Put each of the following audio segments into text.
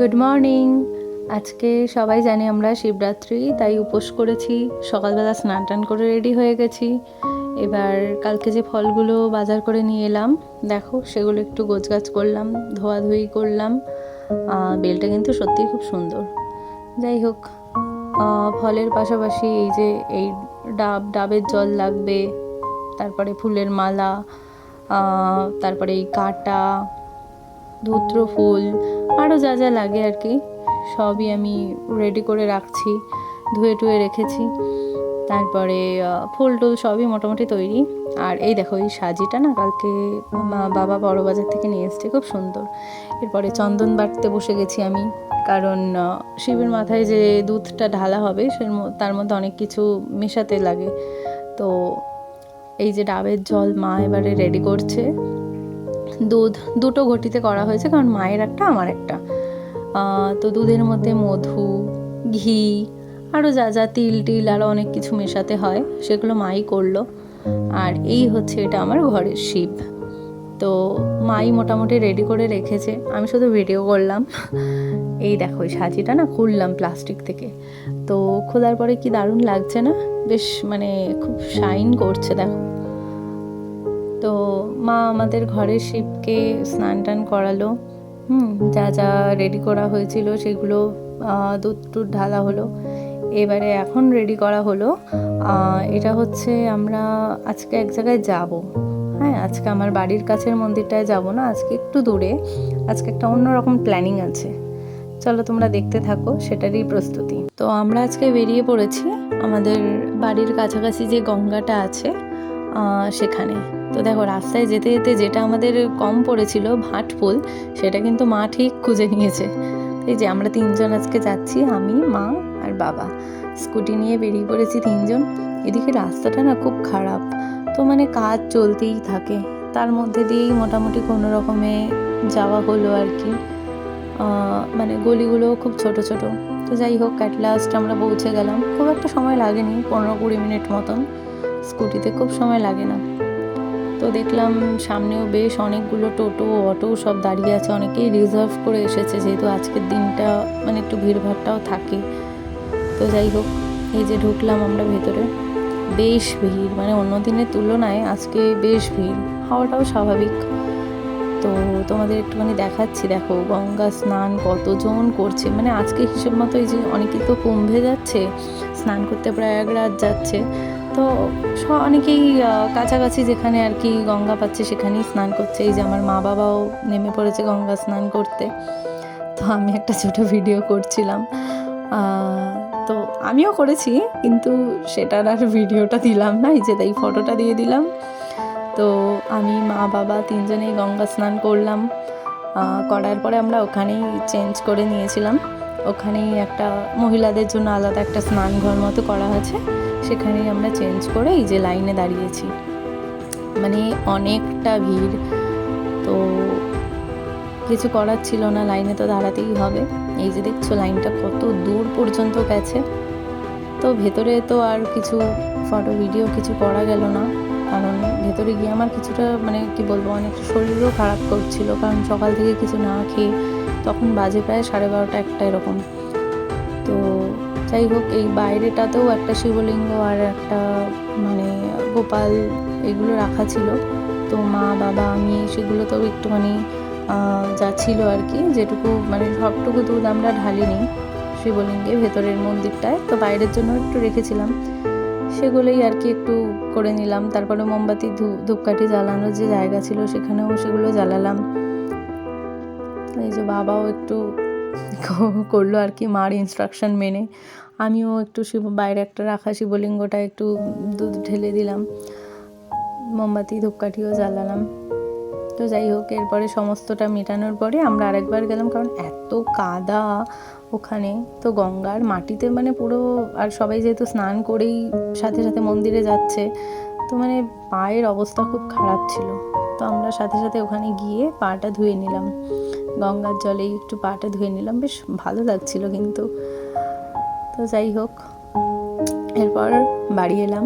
Good morning আজকে সবাই জানি আমরা শিবরাত্রি, তাই উপোস করেছি। সকালবেলা স্নান টান করে রেডি হয়ে গেছি। এবার কালকে যে ফলগুলো বাজার করে নিয়ে এলাম, দেখো সেগুলো একটু গোছগাছ করলাম, ধোয়াধুয়ি করলাম। বেলটা কিন্তু সত্যিই খুব সুন্দর। যাই হোক ফলের পাশাপাশি এই যে এই ডাব, ডাবের জল লাগবে, তারপরে ফুলের মালা তারপরে এই কাটা ধূত্র, ফুল আরও যা যা লাগে আর কি, সবই আমি রেডি করে রাখছি, ধুয়ে টুয়ে রেখেছি। তারপরে ফুল টুল সবই মোটামুটি তৈরি। আর এই দেখো, এই সাজিটা না কালকে বাবা বড় বাজার থেকে নিয়ে এসছে, খুব সুন্দর। এরপরে চন্দন বাটতে বসে গেছি আমি, কারণ শিবের মাথায় যে দুধটা ঢালা হবে সে তার মধ্যে অনেক কিছু মেশাতে লাগে। তো এই যে ডাবের জল মা এবারে রেডি করছে। দুধ দুটো ঘটিতে করা হয়েছে, কারণ মায়ের একটা, আমার একটা। তো দুধের মধ্যে মধু, ঘি আরও যা যা তিল, টিল আরও অনেক কিছু মেশাতে হয়, সেগুলো মাই করল। আর এই হচ্ছে এটা আমার ঘরের শিব। তো মাই মোটামুটি রেডি করে রেখেছে। আমি শুধু ভিডিও করলাম। এই দেখো, এই সাজিটা না খুললাম প্লাস্টিক থেকে। তো খোলার পরে কি দারুণ লাগছে না? বেশ মানে খুব শাইন করছে, দেখো। তো মা আমাদের ঘরের শিবকে স্নান টান করালো। হুম, যা যা রেডি করা হয়েছিল সেগুলো দুধ টুধ ঢালা হলো। এবারে এখন রেডি করা হলো। এটা হচ্ছে আমরা আজকে এক জায়গায় যাব। হ্যাঁ আজকে আমার বাড়ির কাছের মন্দিরটায় যাব না, আজকে একটু দূরে। আজকে একটা অন্যরকম প্ল্যানিং আছে। চলো তোমরা দেখতে থাকো, সেটারই প্রস্তুতি। তো আমরা আজকে বেরিয়ে পড়েছি আমাদের বাড়ির কাছাকাছি যে গঙ্গাটা আছে। সেখানে। তো দেখো, রাস্তায় যেতে যেতে যেটা আমাদের কম পড়েছিল ভাটফুল সেটা কিন্তু মা ঠিক খুঁজে নিয়েছে। এই যে আমরা তিনজন আজকে যাচ্ছি, আমি, মা আর বাবা। স্কুটি নিয়ে বেরিয়ে পড়েছি তিনজন। এদিকে রাস্তাটা না খুব খারাপ। তো মানে কাজ চলতেই থাকে। তার মধ্যে দিয়েই মোটামুটি কোনো রকমে যাওয়া হলো আর কি। মানে গলিগুলো খুব ছোট ছোট। তো যাই হোক অ্যাট লাস্ট আমরা পৌঁছে গেলাম। খুব একটা সময় লাগেনি, পনেরো কুড়ি মিনিট মতন। স্কুটিতে খুব সময় লাগে না। তো দেখলাম সামনেও বেশ অনেকগুলো টোটো, অটো সব দাঁড়িয়ে আছে। অনেকেই রিজার্ভ করে এসেছে, যেহেতু আজকের দিনটা মানে একটু ভিড়ভাড়টাও থাকে। তো যাই হোক, এই যে ঢুকলাম আমরা ভেতরে। বেশ ভিড় মানে অন্য দিনের তুলনায় আজকে বেশ ভিড়। হওয়াটাও স্বাভাবিক। তো তোমাদের একটুখানি দেখাচ্ছি, দেখো গঙ্গা স্নান কতজন করছে। মানে আজকে হিসেব মতো এই যে অনেকে তো কুম্ভে যাচ্ছে, স্নান করতে প্রয়াগরাজ যাচ্ছে। তো অনেকেই কাছাকাছি যেখানে আর কি গঙ্গা পাচ্ছে সেখানেই স্নান করছে। এই যে আমার মা বাবাও নেমে পড়েছে গঙ্গা স্নান করতে। তো আমি একটা ছোট ভিডিও করছিলাম। তো আমিও করেছি, কিন্তু সেটার আর ভিডিওটা দিলাম না, এই যে তাই ফটোটা দিয়ে দিলাম। তো আমি, মা, বাবা তিনজনেই গঙ্গা স্নান করলাম। করার পরে আমরা ওখানেই চেঞ্জ করে নিয়েছিলাম। ওখানেই একটা মহিলাদের জন্য আলাদা একটা স্নান ঘর মতো করা আছে সেখানেই আমরা চেঞ্জ করে এই যে লাইনে দাঁড়িয়েছি। মানে অনেকটা ভিড়। তো কিছু করার ছিল না লাইনে তো দাঁড়াতেই হবে। এই যে দেখছ লাইনটা কত দূর পর্যন্ত গেছে। তো ভেতরে তো আর কিছু ফটো ভিডিও কিছু করা গেল না। কারণ ভেতরে গিয়ে আমার কিছুটা মানে কি বলব অনেক শরীরও খারাপ করছিল। কারণ সকাল থেকে কিছু না খেয়ে তখন বাজে প্রায় সাড়ে বারোটা একটা এরকম। তো যাই হোক এই বাইরেটাতেও একটা শিবলিঙ্গ আর একটা মানে গোপাল এগুলো রাখা ছিল। তো মা বাবা আমি সেগুলোতেও একটুখানি আহ, যা ছিল আর কি। যেটুকু মানে সবটুকু দুধ আমরা ঢালিনি শিবলিঙ্গে ভেতরের মন্দিরটায়। তো বাইরের জন্য একটু রেখেছিলাম। সেগুলোই আর কি একটু করে নিলাম। তারপরে মোমবাতি ধূপ ধূপকাঠি জ্বালানোর যে জায়গা ছিল সেখানেও সেগুলো জ্বালালাম। যে বাবাও একটু করল আর কি, মার ইনস্ট্রাকশন মেনে। আমিও একটু শিব, বাইরে একটা রাখা শিবলিঙ্গটা একটু দুধ ঢেলে দিলাম। মোমবাতি, ধূপকাঠিও জ্বালালাম। তো যাই হোক, এরপরে সমস্তটা মেটানোর পরে আমরা আরেকবার গেলাম, কারণ এত কাদা ওখানে। তো গঙ্গার মাটিতে মানে পুরো, আর সবাই যেহেতু স্নান করেই সাথে সাথে মন্দিরে যাচ্ছে, তো মানে পায়ের অবস্থা খুব খারাপ ছিল। তো আমরা সাথে সাথে ওখানে গিয়ে পাটা ধুয়ে নিলাম। গঙ্গার জলেই একটু পাটা ধুয়ে নিলাম। বেশ ভালো লাগছিল কিন্তু। তো যাই হোক, এরপর বাড়ি এলাম।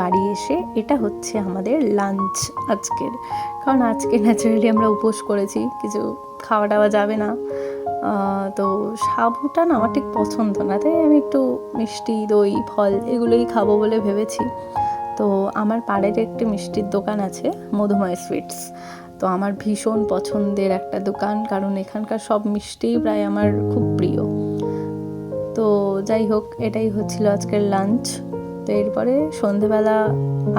বাড়ি এসে এটা হচ্ছে আমাদের লাঞ্চ আজকের। কারণ আজকে ন্যাচারালি আমরা উপোস করেছি, কিছু খাওয়া দাওয়া যাবে না। তো সাবুটা না আমার ঠিক পছন্দ না। তাই আমি একটু মিষ্টি, দই, ফল এগুলোই খাব বলে ভেবেছি। তো আমার পাড়ের একটি মিষ্টির দোকান আছে, মধুময় সুইটস তো আমার ভীষণ পছন্দের একটা দোকান, কারণ এখানকার সব মিষ্টিই প্রায় আমার খুব প্রিয়। তো যাই হোক, এটাই হচ্ছিল আজকের লাঞ্চ তো এরপরে সন্ধেবেলা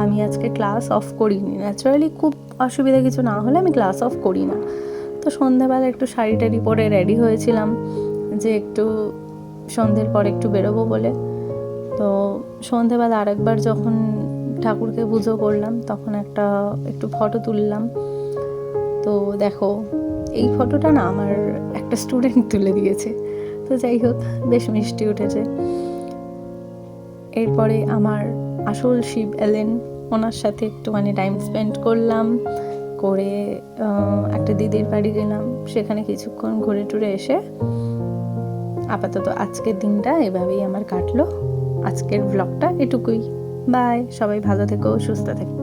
আমি আজকে ক্লাস অফ করিনি। ন্যাচারালি খুব অসুবিধা কিছু না হলে আমি ক্লাস অফ করি না। তো সন্ধেবেলা একটু শাড়ি টাড়ি পরে রেডি হয়েছিলাম যে একটু সন্ধ্যের পর একটু বেরোবো বলে। তো সন্ধেবেলা আরেকবার যখন ঠাকুরকে পুজো করলাম, তখন একটা একটু ফটো তুললাম। তো দেখো, এই ফটোটা না আমার একটা স্টুডেন্ট তুলে দিয়েছে। তো যাই হোক, বেশ মিষ্টি উঠেছে। এরপরে আমার আসল শিব এলেন। ওনার সাথে একটুখানি টাইম স্পেন্ড করলাম। করে একটা দিদির বাড়ি গেলাম। সেখানে কিছুক্ষণ ঘুরে টুরে এসে আপাতত আজকের দিনটা এভাবেই আমার কাটলো। আজকের ব্লগটা এটুকুই। বাই সবাই ভালো থেকো, সুস্থ থেকো।